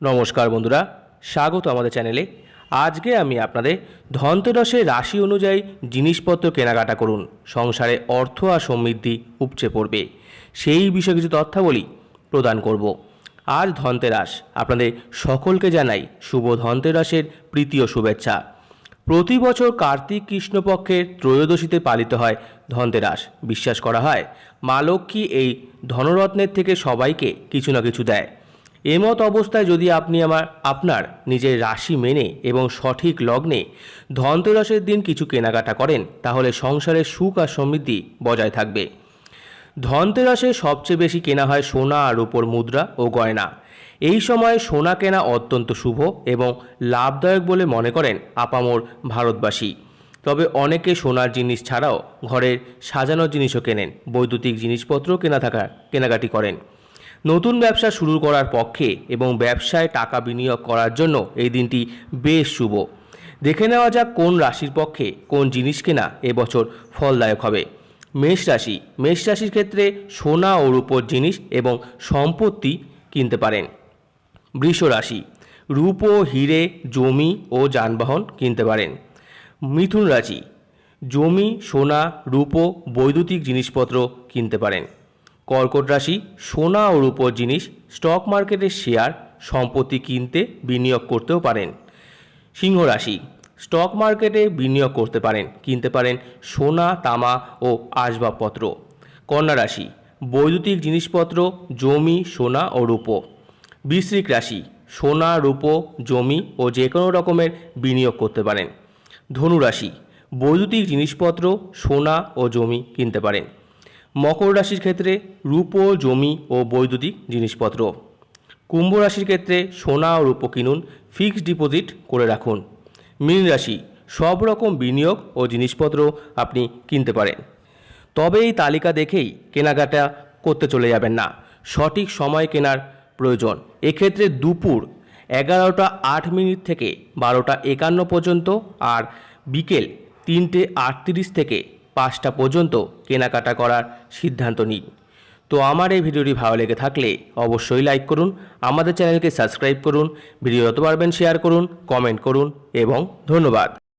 নমস্কার বন্ধুরা, স্বাগত আমাদের চ্যানেলে। আজকে আমি আপনাদের ধনতেরসের রাশি অনুযায়ী জিনিসপত্র কেনাকাটা করুন। সংসারে অর্থ আর সমৃদ্ধি উপচে পড়বে। সেই বিষয়ে কিছু তথ্যাবলী প্রদান করব। আজ ধনতেরাস। আপনাদের সকলকে জানাই শুভ ধনতেরাসের প্রীতীয় শুভেচ্ছা। প্রতি বছর কার্তিক কৃষ্ণপক্ষের ত্রয়োদশীতে পালিত হয় ধনতেরাস। বিশ্বাস করা হয়, মা লক্ষ্মী এই ধনরত্নের থেকে সবাইকে কিছু না কিছু দেয়। এমত অবস্থায় যদি আপনি আমার, আপনার নিজের রাশি মেনে এবং সঠিক লগ্নে ধনতেরাসের দিন কিছু কেনাকাটা করেন, তাহলে সংসারের সুখ আর সমৃদ্ধি বজায় থাকবে। ধনতেরাসে সবচেয়ে বেশি কেনা হয় সোনা আর উপর মুদ্রা ও গয়না। এই সময়ে সোনা কেনা অত্যন্ত শুভ এবং লাভদায়ক বলে মনে করেন আপামোর ভারতবাসী। তবে অনেকে সোনার জিনিস ছাড়াও ঘরের সাজানোর জিনিসও কেনেন, বৈদ্যুতিক জিনিসপত্র কেনা থাকা, কেনাকাটি করেন। নতুন ব্যবসা শুরু করার পক্ষে এবং ব্যবসায় টাকা বিনিয়োগ করার জন্য এই দিনটি বেশ শুভ। দেখে নেওয়া যাক কোন রাশির পক্ষে কোন জিনিস কেনা এবছর ফলদায়ক হবে। মেষ রাশি, মেষ রাশির ক্ষেত্রে সোনা ও রূপোর জিনিস এবং সম্পত্তি কিনতে পারেন। বৃষ রাশি, রূপো হিরে, জমি ও যানবাহন কিনতে পারেন। মিথুন রাশি, জমি, সোনা, রূপো বৈদ্যুতিক জিনিসপত্র কিনতে পারেন। কর্কট রাশি, সোনা ও রূপোর জিনিস, স্টক মার্কেটের শেয়ার, সম্পত্তি কিনতে বিনিয়োগ করতেও পারেন। সিংহ রাশি, স্টক মার্কেটে বিনিয়োগ করতে পারেন, কিনতে পারেন সোনা, তামা ও আসবাবপত্র। কন্যা রাশি, বৈদ্যুতিক জিনিসপত্র, জমি, সোনা ও রূপো। বৃশ্চিক রাশি, সোনা, রূপো, জমি ও যে কোনো রকমের বিনিয়োগ করতে পারেন। ধনু রাশি, বৈদ্যুতিক জিনিসপত্র, সোনা ও জমি কিনতে পারেন। মকর রাশির ক্ষেত্রে রূপো, জমি ও বৈদ্যুতিক জিনিসপত্র। কুম্ভ রাশির ক্ষেত্রে সোনা ও রূপো কিনুন, ফিক্সড ডিপোজিট করে রাখুন। মীন রাশি, সব রকম বিনিয়োগ ও জিনিসপত্র আপনি কিনতে পারেন। তবে এই তালিকা দেখেই কেনাকাটা করতে চলে যাবেন না। সঠিক সময় কেনার প্রয়োজন। এক্ষেত্রে দুপুর এগারোটা আট মিনিট থেকে বারোটা একান্ন পর্যন্ত আর বিকেল তিনটে আটত্রিশ থেকে পাঁচটা পর্যন্ত কেনাকাটা করার সিদ্ধান্ত নিন। তো আমার এই ভিডিওটি ভালো লেগে থাকলে অবশ্যই লাইক করুন, আমাদের চ্যানেলকে সাবস্ক্রাইব করুন ভিডিও যত পারবেন শেয়ার করুন, কমেন্ট করুন এবং ধন্যবাদ।